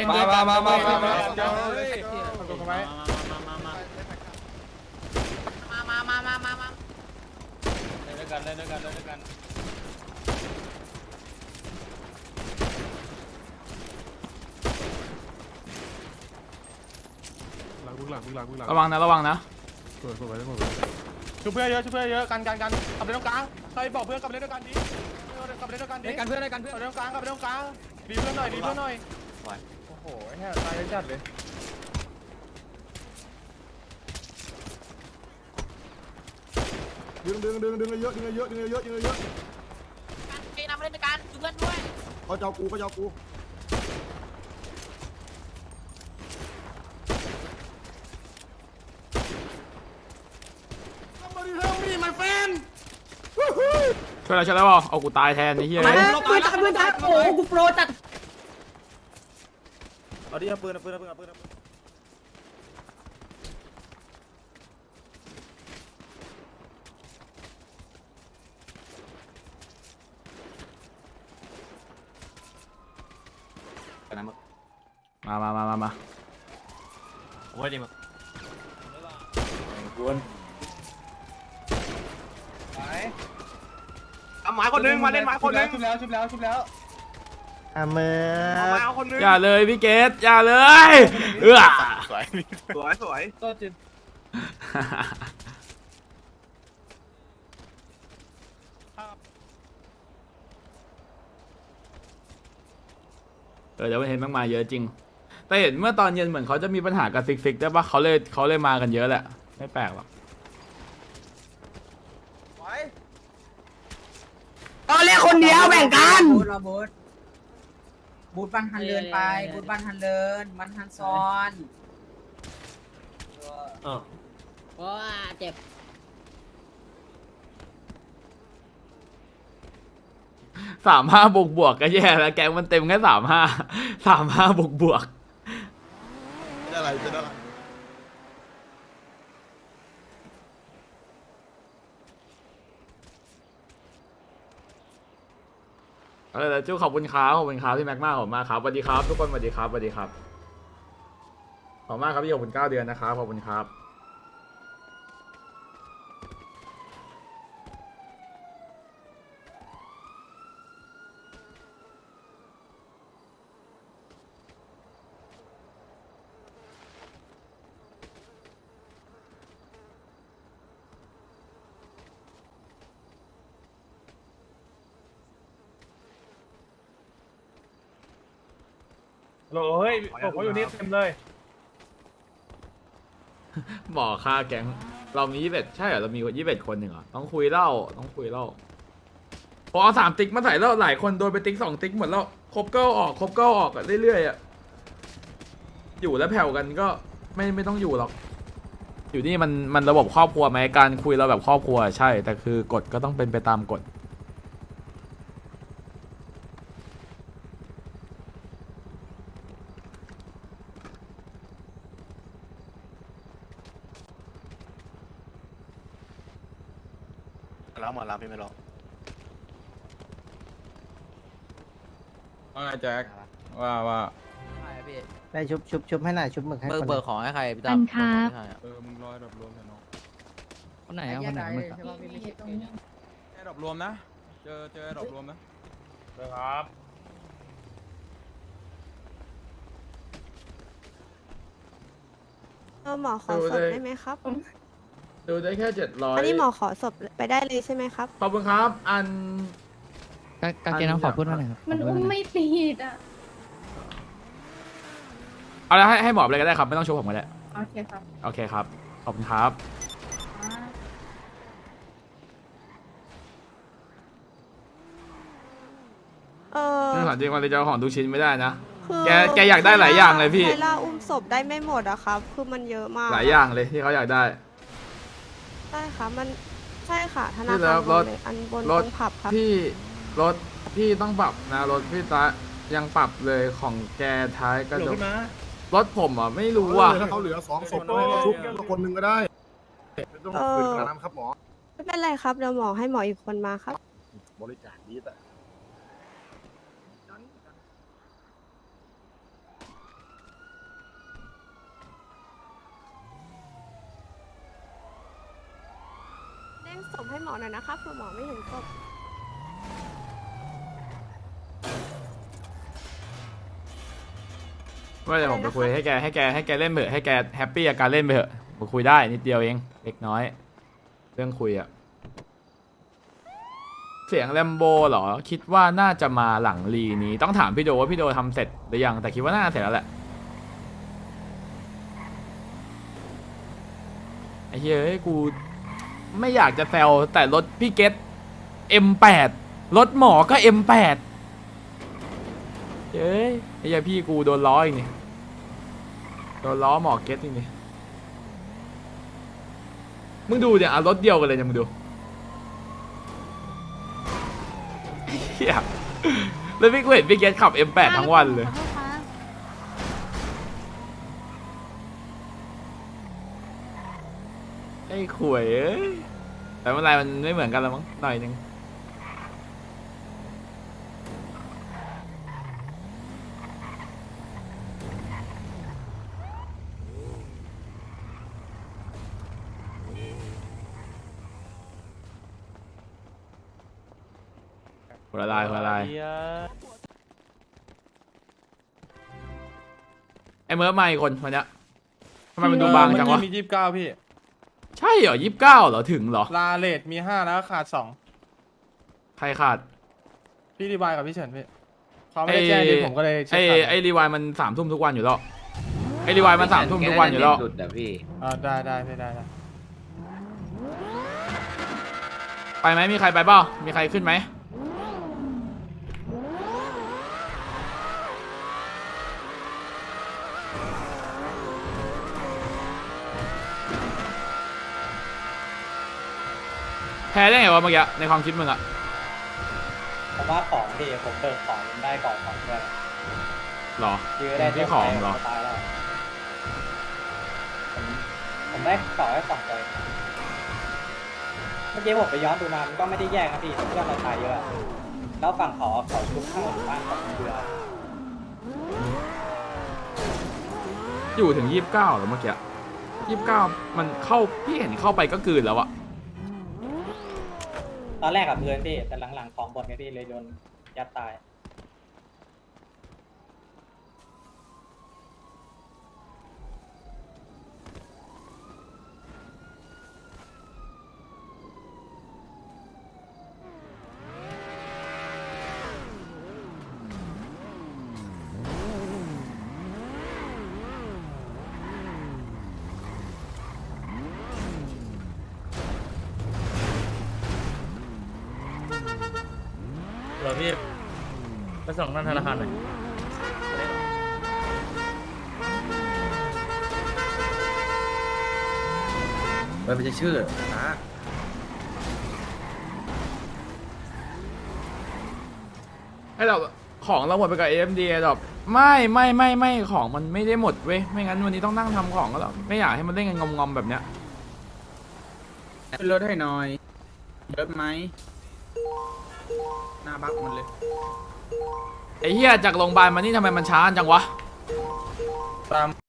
ล่นด้วยกันมามามามาเดี๋ยวมามามามามามาเล่นด้วยกันเล่นด้วยกันเล่นด้วยกันหลังมึงหลังมึงหลังมึงหลังระวังนะระวังนะสวยสวยสวยช่วยเพื่อนเยอะช่วยเพื่อนเยอะกันกันกันกลับไปตรงกลางใครบอกเพื่อนกลับไปเล่นด้วยกันดิกลับไปเล่นด้วยกันดิเล่นกันเพื่อนเล่นกันเพื่อนกลับไปตรงกลางกลับไปตรงกลางดีเพื่อนหน่อยดีเพื่อนหน่อย โอ้โหไอ้เหี้ยตายจัดเลยดึงดึงดึงดึงเยอะดึงเยอะดึงเยอะดึงเยอะไปนำมาเล่นด้วยกันดูเพื่อนด้วยเขาจะเอากูเขาจะเอากูมาดิเฮลมี่มาแฟนช่วยแล้วช่วยแล้วเปล่าเอากูตายแทนไอ้เหี้ยปืนจัดปืนจัดโอ้โหกูโปรจัด เอาดิเอาปืนเอาปืนเอาปืนเอาปืนมามามามามาโอ้ยดิมึงเอาหมายคนนึงมาเล่นหมายคนนึงชุบแล้วชุบแล้วชุบแล้ว อะมือเอาหมายเอาคนนึงอย่าเลยพี่เกตอย่าเลยเอื้อสวยสวยเออเดี๋ยวเห็นมากมาเยอะจริง แต่เห็นเมื่อตอนเย็นเหมือนเขาจะมีปัญหากับซิกซิกได้ปะเขาเลยเขาเลยมากันเยอะแหละ ไม่แปลกหรอกก็เล่นคนเดียวแบ่งกัน บูทบูทบูทบันฮันเลินไป บูทบันฮันเลินบันฮันซอนว้าเจ็บสามห้าบวกบวกก็แย่แล้วแกงมันเต็มแค่สามห้าสามห้าบวกบวก เป็นอะไรเป็นอะไร เออแล้วจู้ขอบคุณครับขอบคุณครับพี่แม็กมากขอบคุณมากครับสวัสดีครับ ทุกคนสวัสดีครับสวัสดีครับขอบคุณมากครับพี่ขอบคุณเก้าเดือนนะครับขอบคุณครับ โหเฮ้ยผมอยู่นี่เต็มเลยบอกค่าแก๊งเรามียี่สิบใช่เหรอเรามียี่สิบคนหนึ่งเหรอต้องคุยเล่าต้องคุยเล่าพอเอาสามติ๊กมาใส่แล้วหลายคนโดนไปติ๊กสองติ๊กหมดแล้วครบก็ออกครบก็ออกอะเรื่อยๆอะอยู่แล้วแผ่วกันก็ไม่ไม่ต้องอยู่หรอก อยู่นี่มันมันระบบครอบครัวไหมการคุยเราแบบครอบครัวใช่ แต่คือกฎก็ต้องเป็นไปตามกฎ แล้วหมดแล้วพี่ไม่รอว่าไงแจ็คว่าว่าได้ชุบชุบชุบให้หน่อยชุบหมึกให้เบิคกนเบิกของให้ใครพี่ตั้อัมนครับเออมึงรอดับรวมเถอะน้องคนไหนอะคนไหนมึงอะแอร์ดับรวมนะ เจอเจอแอร์ดับรวมนะครับเออหมอขอศพได้ไหมครับ ดูได้แค่เจ็ดร้อยอันนี้หมอขอศพไปได้เลยใช่ไหมครับ ขอบคุณครับ อัน กางกางเกงน้องขอพูดว่าหน่อยครับมันขอพูดอุ้มว่าหน่อยไม่ติดอะ เอาละให้ให้หมอไปเลยก็ได้ครับ ไม่ต้องชกผมก็ได้ โอเคครับโอเคครับ ขอบคุณครับเออไม่ถามจริงวันนี้จะเอาของทุกชิ้นไม่ได้นะ คือแกแกอยากได้หลายอย่างเลยพี่ไทล่าอุ้มศพได้ไม่หมดอะครับ คือมันเยอะมากหลายอย่างเลยที่เขาอยากได้ ใช่ค่ะมันใช่ค่ะธนาที่แล้คารวบรนถเลยอันบนรตถ รงผับครับ พี่รถพี่ต้องปรับนะรถพี่ตายังปรับเลยของแกท้ายกระจกรถผมอะไม่รู้อะ ถ้าเขาเหลือสองศพให้ชุบคนหนึ่งก็ได้ไม่ต้องฝืนขนาดนั้นครับหมอ ไม่เป็นไรครับเดี๋ยวหมอให้หมออีกคนมาครับ บริการดีแต่ ศพให้หมอหน่อยนะคะเผื่อหมอไม่เห็นศพว่าเลยผมไปคุยให้แกให้แกให้แกเล่นเถอะให้แกแฮปปี้กับการเล่นไปเถอะผมคุยได้นิดเดียวเองเล็กน้อย เรื่องคุยอะเสียงแลมโบเหรอ คิดว่าน่าจะมาหลังรีนี้ ต้องถามพี่โดว่าพี่โดทำเสร็จหรือยัง แต่คิดว่าน่าจะเสร็จแล้วแหละไอ้เหี้ยเอ้ยกู ไม่อยากจะแซวแต่รถพี่เกต M8 รถหมอก็ M8 เย้ยไอ้เหี้ยพี่กูโดนล้ออีกนี่โดนล้อหมอเกตอีกนี่มึงดูเนี่ยเอารถเดียวกันเลยเนี่ยมึงดูเฮียแล้วพี่กูเห็นพี่เกตขับ M8 ทั้งวันเลย ไอ้ขวยเอ้ยแต่เมื่อไรมันไม่เหมือนกันแล้วมั้งหน่อยนึงหัวละลายหัวละลายไอ้เมิร์ฟมาอีกคนวันเนี้ยทำไมมันดูบางจังวะ มียี่สิบเก้าพี่ ใช่เหรอยี่สิบเก้าเหรอถึงเหรอ ลาเลทมีห้าแล้วขาดสองใครขาดพี่รีบายกับพี่เฉินพี่เขาไม่ได้แจ้งดิผมก็เลยเช็ไอ้คขาดไอ้รีวายมันสามทุ่มทุกวันอยู่แล้วไอ้รีวายมันสามทุ่มทุกวันอยู่แล้วอ่าได้ได้พี่ได้ได้ไปไหมมีใครไปเปล่ามีใครขึ้นไหม พ้ได้ไงวะเมื่อกี้ในความคิดมึงอะผมว่าของพี่ผมเบิกของมันได้ก่อนของด้วยหรอ ยื้อได้ที่ของเหรอตายแล้วผมผมได้ต่อให้สองตัวเองเมื่อกี้ผมไปย้อนดูมามันก็ไม่ได้แยกนะพี่เพื่อนเราตายเยอะแล้วฝั่งเขาเขาชุบข้างหลังบ้านของเรืออยู่ถึงยี่สิบเก้าหรอเมื่อกี้ยี่สิบเก้ามันเข้าพี่เห็นเข้าไปก็กลืนแล้วอะ ตอนแรกกับเพื่อนพี่แต่หลังๆของบนไงพี่เลยโดนยัดตาย ส่งนั่นธนาคารหน่อย มันไม่ใช่ชื่อนะให้เราของเราหมดไปกับ AMD ดอกไม่ไม่ไม่ไม่ของมันไม่ได้หมดเว้ยไม่งั้นวันนี้ต้องนั่งทำของก็หรอกไม่อยากให้มันเล่นกันงอมๆแบบเนี้ยขึ้นรถให้หน่อยเยอะไหมหน้าบักมันเลย ไอ้เหี้ยจากโรงพยาบาลมานี่ทำไมมันช้าจังวะ ตาม